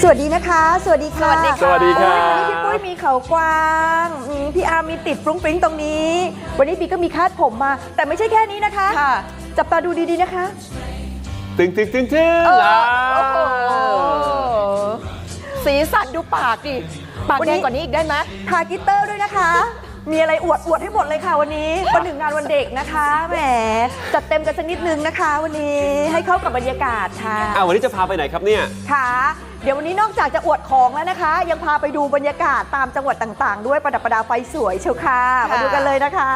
สวัสดีนะคะ สวัสดีค่ะสวัสดีค่ะสวัสดีครับวันนี้พี่ปุ้ยมีเขากวางอืมพี่อาร์มมีติดฟรุ้งฟริ้งตรงนี้ วันนี้ปีก็มีคาดผมมา แต่ไม่ใช่แค่นี้นะคะ ค่ะ จับตาดูดีๆนะคะตึงตึงตึงตึงเอออ่าโอ้โหสีสันดูปากดิ ปากวันแดนี้งกว่านี้อีกได้ไหมทากิตเตอร์ด้วยนะคะ มีอะไรอวดอวดให้หมดเลยค่ะวันนี้วันถึงงานวันเด็กนะคะแหมจัดเต็มกันสักนิดนึงนะคะ วันนี้ให้เข้ากับบรรยากาศค่ะอ่าวันนี้จะพาไปไหนครับเนี่ย ค่ะ เดี๋ยววันนี้นอกจากจะอวดของแล้วนะคะ ยังพาไปดูบรรยากาศตามจังหวัดต่างๆ ด้วยประดับประดาไฟสวยเชียวค่ะค่ะ มาดูกันเลยนะคะ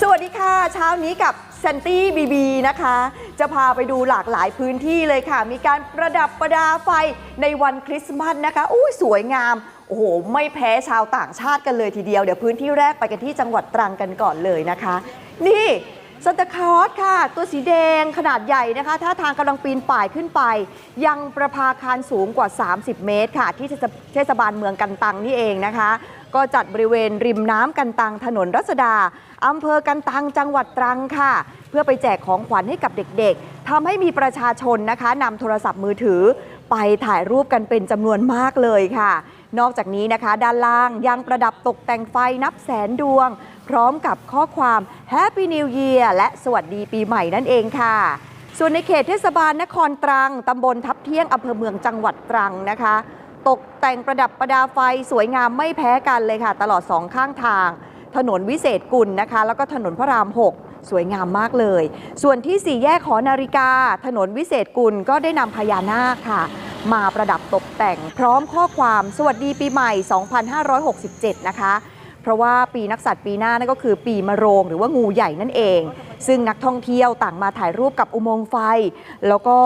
สวัสดีค่ะ เช้านี้กับเซนตี้บีบีนะคะ จะพาไปดูหลากหลายพื้นที่เลยค่ะ มีการประดับประดาไฟในวันคริสต์มาสนะคะอุ้ยสวยงาม โอ้โห ไม่แพ้ชาวต่างชาติกันเลยทีเดียว เดี๋ยวพื้นที่แรกไปกันที่จังหวัดตรังกันก่อนเลยนะคะ นี่ซันตาคลอสค่ะ ตัวสีแดงขนาดใหญ่นะคะท่าทางกำลังปีนป่ายขึ้นไป ยังประภาคารสูงกว่า 30 เมตรค่ะ ที่เทศเทศบาลเมืองกันตังนี่เองนะคะ ก็จัดบริเวณริมน้ำกันตังถนนรัศดาอำเภอกันตังจังหวัดตรังค่ะ เพื่อไปแจกของขวัญให้กับเด็กๆทำให้มีประชาชนนะคะนำโทรศัพท์มือถือ ไปถ่ายรูปกันเป็นจำนวนมากเลยค่ะ นอกจากนี้นะคะ ด้านล่างยังประดับตกแต่งไฟนับแสนดวง พร้อมกับข้อความ Happy New Year และสวัสดีปีใหม่นั่นเองค่ะ ส่วนในเขตเทศบาลนครตรังตำบลทับเที่ยงอำเภอเมืองจังหวัดตรังนะคะ ตกแต่งประดับประดาไฟสวยงามไม่แพ้กันเลยค่ะ ตลอดสองข้างทาง ถนนวิเศษกุลนะคะ แล้วก็ถนนพระราม 6สวยงามมากเลย ส่วนที่สี่แยกหอนาฬิกา ถนนวิเศษกุลก็ได้นำพญานาคค่ะ มาประดับตกแต่ง พร้อมข้อความสวัสดีปีใหม่ 2567 นะคะ เพราะว่าปีนักสัตว์ปีหน้านั่นก็คือปีมะโรงหรือว่างูใหญ่นั่นเอง ซึ่งนักท่องเที่ยวต่างมาถ่ายรูปกับอุโมงค์ไฟ แล้วก็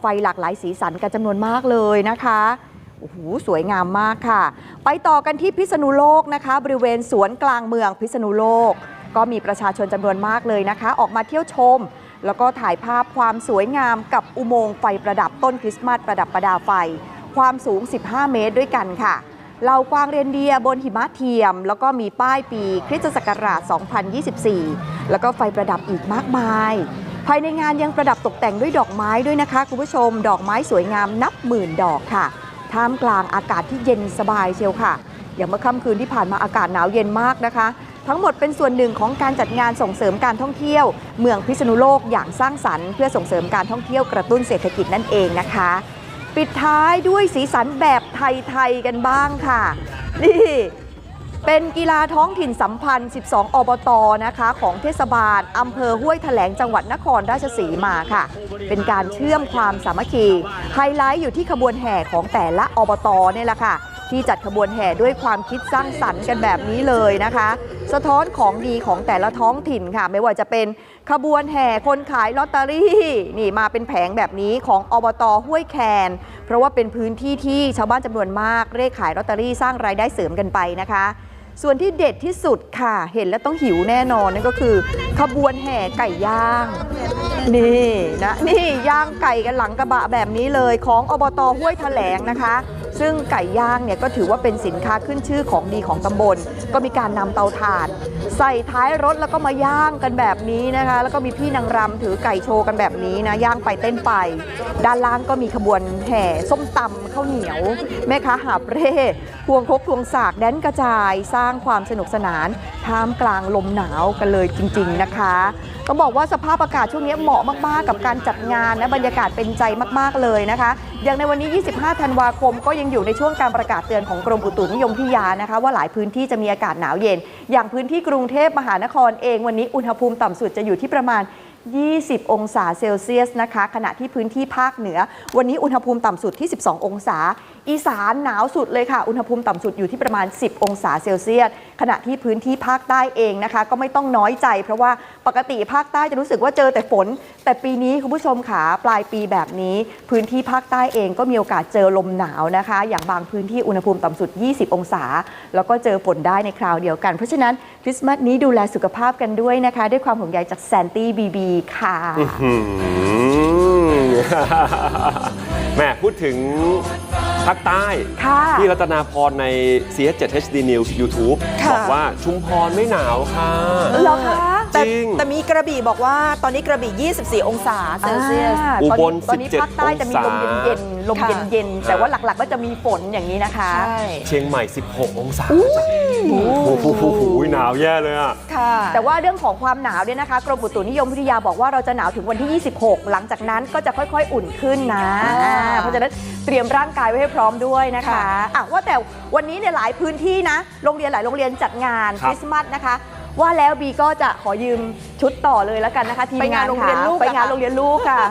ไฟหลากหลายสีสันกันจำนวนมากเลยนะคะโอ้โหสวยงามมากค่ะ ไปต่อกันที่พิษณุโลกนะคะ บริเวณสวนกลางเมืองพิษณุโลก ก็มีประชาชนจำนวนมากเลยนะคะ ออกมาเที่ยวชม แล้วก็ถ่ายภาพความสวยงามกับอุโมงค์ไฟประดับต้นคริสต์มาสประดับประดาไฟ ความสูง 15 เมตรด้วยกันค่ะเหล่ากวางเรนเดียบนหิมะเทียม แล้วก็มีป้ายปีคริสตศักราช 2024 แล้วก็ไฟประดับอีกมากมาย ภายในงานยังประดับตกแต่งด้วยดอกไม้ด้วยนะคะ คุณผู้ชม ดอกไม้สวยงามนับหมื่นดอกค่ะ ท่ามกลางอากาศที่เย็นสบายเชียวค่ะ อย่างเมื่อค่ำคืนที่ผ่านมาอากาศหนาวเย็นมากนะคะ ทั้งหมดเป็นส่วนหนึ่งของการจัดงานส่งเสริมการท่องเที่ยว เมืองพิษณุโลกอย่างสร้างสรรค์เพื่อส่งเสริมการท่องเที่ยวกระตุ้นเศรษฐกิจนั่นเองนะคะ ปิดท้ายด้วยสีสันแบบไทยๆกันบ้างค่ะ นี่เป็นกีฬาท้องถิ่นสัมพันธ์ 12 อบต นะคะ ของเทศบาล อำเภอห้วยแถลงจังหวัดนครราชสีมาค่ะ เป็นการเชื่อมความสามัคคี ไฮไลท์อยู่ที่ขบวนแห่ของแต่ละอบตเนี่ยแหละค่ะ ที่จัดขบวนแห่ด้วยความคิดสร้างสรรค์กันแบบนี้เลยนะคะ สะท้อนของดีของแต่ละท้องถิ่นค่ะ ไม่ว่าจะเป็นขบวนแห่คนขายลอตเตอรี่นี่มาเป็นแผงแบบนี้ของอบตห้วยแคน เพราะว่าเป็นพื้นที่ที่ชาวบ้านจำนวนมากเร่ขายลอตเตอรี่สร้างรายได้เสริมกันไปนะคะส่วนที่เด็ดที่สุดค่ะ เห็นแล้วต้องหิวแน่นอนนั่นก็คือ ขบวนแห่ไก่ย่าง นี่นะ นี่ย่างไก่กันหลังกระบะแบบนี้เลยของอบตห้วยแถลงนะคะ ซึ่งไก่ย่างเนี่ยก็ถือว่าเป็นสินค้าขึ้นชื่อของดีของตำบลก็มีการนำเตาถ่าน ใส่ท้ายรถแล้วก็มาย่างกันแบบนี้นะคะ แล้วก็มีพี่นางรำถือไก่โชว์กันแบบนี้นะย่างไปเต้นไป ด้านล่างก็มีขบวนแห่ส้มตำข้าวเหนียว แม่ค้าหาบเร่พวงครกพวงสากแดนกระจายสร้างความสนุกสนานท่ามกลางลมหนาวกันเลยจริง ๆนะคะต้องบอกว่าสภาพอากาศช่วงนี้เหมาะมากๆ กับการจัดงานนะบรรยากาศเป็นใจมากๆเลยนะคะ อย่างในวันนี้ 25 ธันวาคมก็ยังอยู่ในช่วงการประกาศเตือนของกรมอุตุนิยมวิทยานะคะ ว่าหลายพื้นที่จะมีอากาศหนาวเย็น อย่างพื้นที่กรุงเทพมหานครเองวันนี้อุณหภูมิต่ำสุดจะอยู่ที่ประมาณ 20 องศาเซลเซียสนะคะ ขณะที่พื้นที่ภาคเหนือ วันนี้อุณหภูมิต่ำสุดที่ 12 องศา อีสานหนาวสุดเลยค่ะ อุณหภูมิต่ำสุดอยู่ที่ประมาณ 10 องศาเซลเซียส ขณะที่พื้นที่ภาคใต้เองนะคะ ก็ไม่ต้องน้อยใจ เพราะว่าปกติภาคใต้จะรู้สึกว่าเจอแต่ฝน แต่ปีนี้คุณผู้ชมขาปลายปีแบบนี้ พื้นที่ภาคใต้เองก็มีโอกาสเจอลมหนาวนะคะ อย่างบางพื้นที่อุณหภูมิต่ำสุด 20 องศา แล้วก็เจอฝนได้ในคราวเดียวกัน เพราะฉะนั้นคริสต์มาสนี้ดูแลสุขภาพกันด้วยนะคะ ด้วยความห่วงใยจากแซนตี้บีบีค่ะอืมแหม่พูดถึงภาคใต้ค่ะพี่รัตนาพรใน CS7 HD News YouTube ค่ะบอกว่าชุมพรไม่หนาวค่ะเหรอคะ แต่งแต่มีกระบี่บอกว่าตอนนี้กระบี่ 24 องศาเซลเซียสอ่าอุบลตอนนี้17ภาคใต้จะมีลมองศาเย็นๆลมค่ะเย็นๆแต่ว่าหลักๆก็จะมีฝนอย่างนี้นะคะใช่เชียงใหม่ 16 องศาจ้ะโอ้โหหนาวแย่เลยอะค่ะแต่ว่าเรื่องของความหนาวเนี่ยนะคะ กรมอุตุนิยมวิทยาบอกว่าเราจะหนาวถึงวันที่ 26 หลังจากนั้นก็จะค่อยๆ อุ่นขึ้นนะอ่าอ่าเพราะฉะนั้นเตรียมร่างกายไว้ให้พร้อมด้วยนะคะค่ะอะว่าแต่วันนี้เนี่ยหลายพื้นที่นะ โรงเรียนหลายโรงเรียนจัดงานครัคบริสต์มาสนะคะ ว่าแล้วบีก็จะขอยืมชุดต่อเลยแล้วกันนะคะทีมไปงานโรงเรียนลูกไปงานเหรอคะ โรงเรียนลูกค่ะ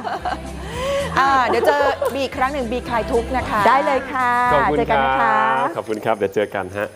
อ่าเดี๋ยวเจอบีอีกครั้งหนึ่งบีคลายทุกข์นะคะ ได้เลยค่ะ ขอบคุณเจอคกันรันะคะ บขอบคุณครับ เดี๋ยวเจอกันฮะ